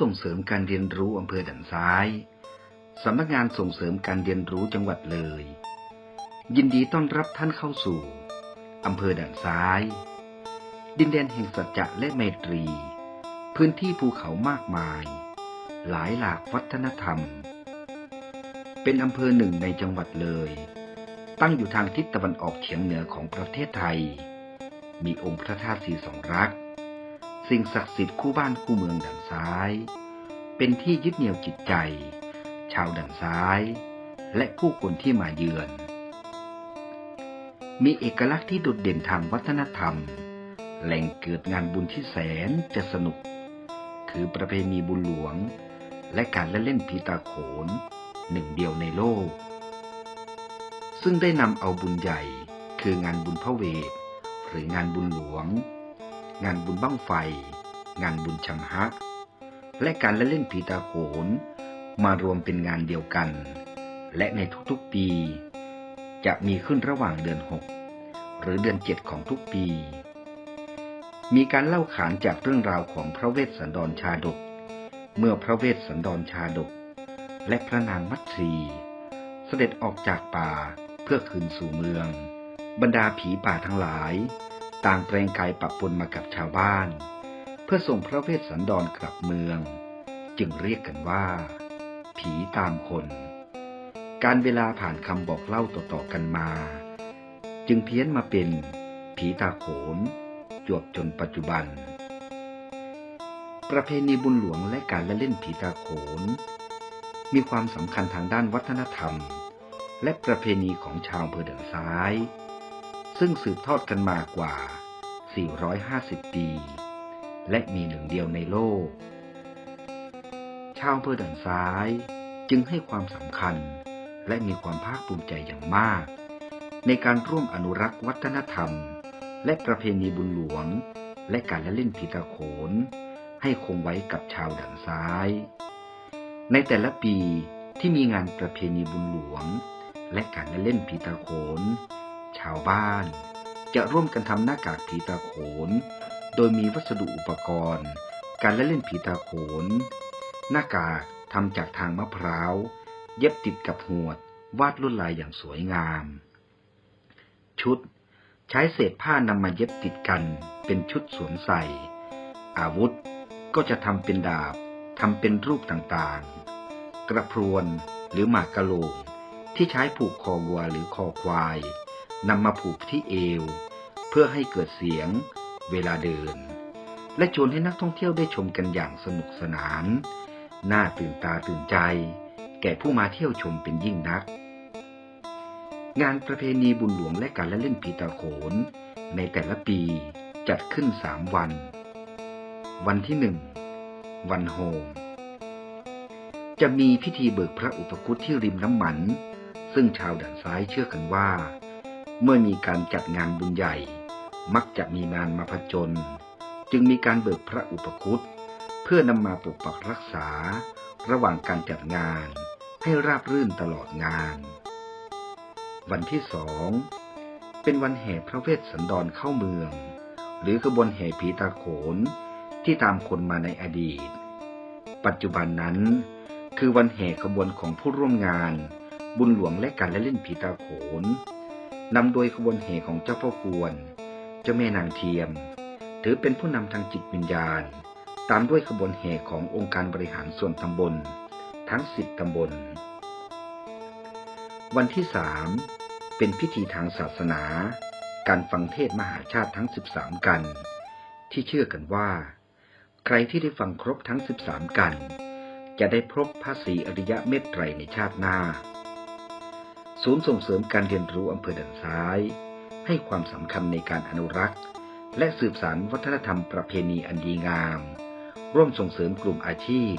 ส่งเสริมการเรียนรู้อำเภอด่านซ้ายสำนักงานส่งเสริมการเรียนรู้จังหวัดเลย ยินดีต้อนรับท่านเข้าสู่อำเภอด่านซ้าย ดินแดนแห่งสัจจะและไมตรี พื้นที่ภูเขามากมาย หลายหลากวัฒนธรรม เป็นอำเภอหนึ่งในจังหวัดเลย ตั้งอยู่ทางทิศตะวันออกเฉียงเหนือของประเทศไทย มีองค์พระธาตุสีสองรัก สิ่งศักดิ์สิทธิ์คู่บ้านคู่เมืองด่านซ้าย เป็นที่ยึดเหนี่ยวจิตใจ ชาวด่านซ้าย และผู้คนที่มาเยือน มีเอกลักษณ์ที่โดดเด่นทางวัฒนธรรม แหล่งเกิดงานบุญที่แสนจะสนุก คือประเพณีบุญหลวง และการละเล่นผีตาโขนหนึ่งเดียวในโลก ซึ่งได้นำเอาบุญใหญ่คืองานบุญพระเวทหรืองานบุญหลวง งานบุญบั้งไฟ งานบุญชำฮะ และการละเล่นผีตาโขนมารวมเป็นงานเดียวกัน และในทุกๆปี จะมีขึ้นระหว่างเดือนหกหรือเดือนเจ็ดของทุกปี มีการเล่าขานจากเรื่องราวของพระเวสสันดรชาดก เมื่อพระเวสสันดรชาดก และพระนางมัตสีเสด็จออกจากป่าเพื่อคืนสู่เมือง บรรดาผีป่าทั้งหลาย ต่างแปลงกายปะปนมากับชาวบ้าน เพื่อส่งพระเวสสันดรกลับเมือง จึงเรียกกันว่า ผีตามคน การเวลาผ่านคำบอกเล่าต่อๆกันมา จึงเพี้ยนมาเป็นผีตาโขนจวบจนปัจจุบัน ประเพณีบุญหลวงและการละเล่นผีตาโขน มีความสำคัญทางด้านวัฒนธรรม และประเพณีของชาวอำเภอเดินซ้ายซึ่งสืบทอดกันมากว่า 450 ปี และมีหนึ่งเดียวในโลก ชาวอำเภอเดินซ้ายจึงให้ความสำคัญและมีความภาคภูมิใจอย่างมาก ในการร่วมอนุรักษ์วัฒนธรรม และประเพณีบุญหลวง และการละเล่นผีตาโขน ให้คงไว้กับชาวด่านซ้าย ในแต่ละปีที่มีงานประเพณีบุญหลวง และการละเล่นผีตาโขน ชาวบ้าน จะร่วมกันทำหน้ากากผีตาโขน โดยมีวัสดุอุปกรณ์ การละเล่นผีตาโขน หน้ากากทำจากทางมะพร้าว เย็บติดกับหวด วาดลวดลายอย่างสวยงาม ชุด ใช้เศษผ้านำมาเย็บติดกันเป็นชุดสวมใส่ อาวุธก็จะทำเป็นดาบทำเป็นรูปต่างๆ กระพรวนหรือหมากกะโหลกที่ใช้ผูกคอวัวหรือคอควาย นำมาผูกที่เอว เพื่อให้เกิดเสียงเวลาเดิน และชวนให้นักท่องเที่ยวได้ชมกันอย่างสนุกสนาน น่าตื่นตาตื่นใจ แก่ผู้มาเที่ยวชมเป็นยิ่งนัก งานประเพณีบุญหลวงและการละเล่นผีตาโขน ในแต่ละปีจัดขึ้นสามวัน วันที่หนึ่งวันโฮมจะมีพิธีเบิกพระอุปคุตที่ริมน้ำมัน ซึ่งชาวด่านซ้ายเชื่อกันว่า เมื่อมีการจัดงานบุญใหญ่ มักจะมีงานมาผจญจึงมีการเบิกพระอุปคุตเพื่อนำมาปกปักรักษา ระหว่างการจัดงานให้ราบรื่นตลอดงาน วันที่สองเป็นวันแห่พระเวสสันดรเข้าเมือง หรือขบวนแห่ผีตาโขนที่ตามคนมาในอดีต ปัจจุบันนั้นคือวันแห่ขบวนของผู้ร่วมงาน บุญหลวงและการเล่นผีตาโขน นำโดยขบวนแห่ของเจ้าพ่อกวน เจ้าแม่นางเทียม ถือเป็นผู้นำทางจิตวิญญาณ ตามด้วยขบวนแห่ขององค์การบริหารส่วนตำบล ทั้งสิบตำบล วันที่สามเป็นพิธีทางศาสนา การฟังเทศมหาชาติทั้ง13กัน ที่เชื่อกันว่า ใครที่ได้ฟังครบทั้ง13กัน จะได้พบพระศรีอริยะเมตไตรในชาติหน้า ศูนย์ส่งเสริมการเรียนรู้อำเภอด่านซ้าย ให้ความสำคัญในการอนุรักษ์ และสืบสานวัฒนธรรมประเพณีอันดีงาม ร่วมส่งเสริมกลุ่มอาชีพ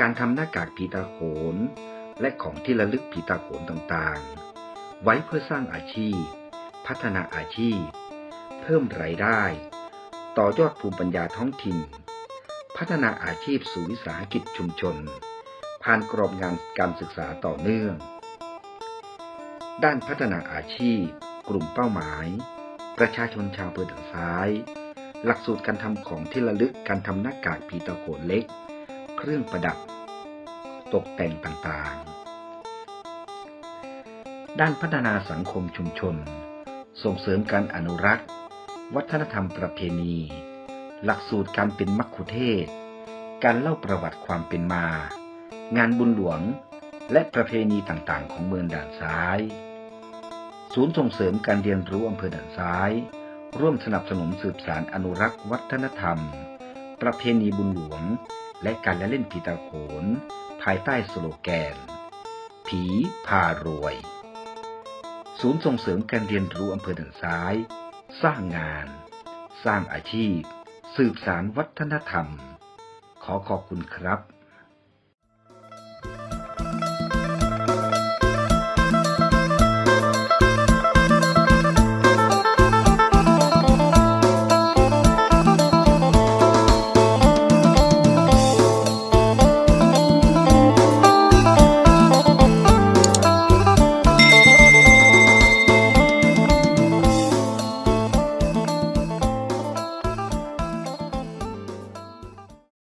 การทำหน้ากากผีตาโขน และของที่ระลึกผีตาโขนต่างๆ ไว้เพื่อสร้างอาชีพ พัฒนาอาชีพ เพิ่มรายได้ ต่อยอดภูมิปัญญาท้องถิ่น พัฒนาอาชีพสู่วิสาหกิจชุมชน ผ่านกรอบงานการศึกษาต่อเนื่อง ด้านพัฒนาอาชีพ กลุ่มเป้าหมาย ประชาชนชาวเภอด่านซ้าย หลักสูตรการทำของที่ระลึกการทำหน้ากากผีตาโขนเล็ก เครื่องประดับ ตกแต่งต่างๆ ด้านพัฒนาสังคมชุมชน ส่งเสริมการอนุรักษ์ วัฒนธรรมประเพณี หลักสูตรการเป็นมัคคุเทศก์การเล่าประวัติความเป็นมา งานบุญหลวงและประเพณีต่างๆ ของเมืองด่านซ้าย ศูนย์ส่งเสริมการเรียนรู้อำเภอด่านซ้าย ร่วมสนับสนุนสืบสารอนุรักษ์วัฒนธรรม ประเพณีบุญหลวง และการละเล่นผีตาโขน ภายใต้สโลแกน ผีพารวย ศูนย์ส่งเสริมการเรียนรู้อำเภอด่านซ้าย สร้างงาน สร้างอาชีพ สืบสารวัฒนธรรม ขอขอบคุณครับ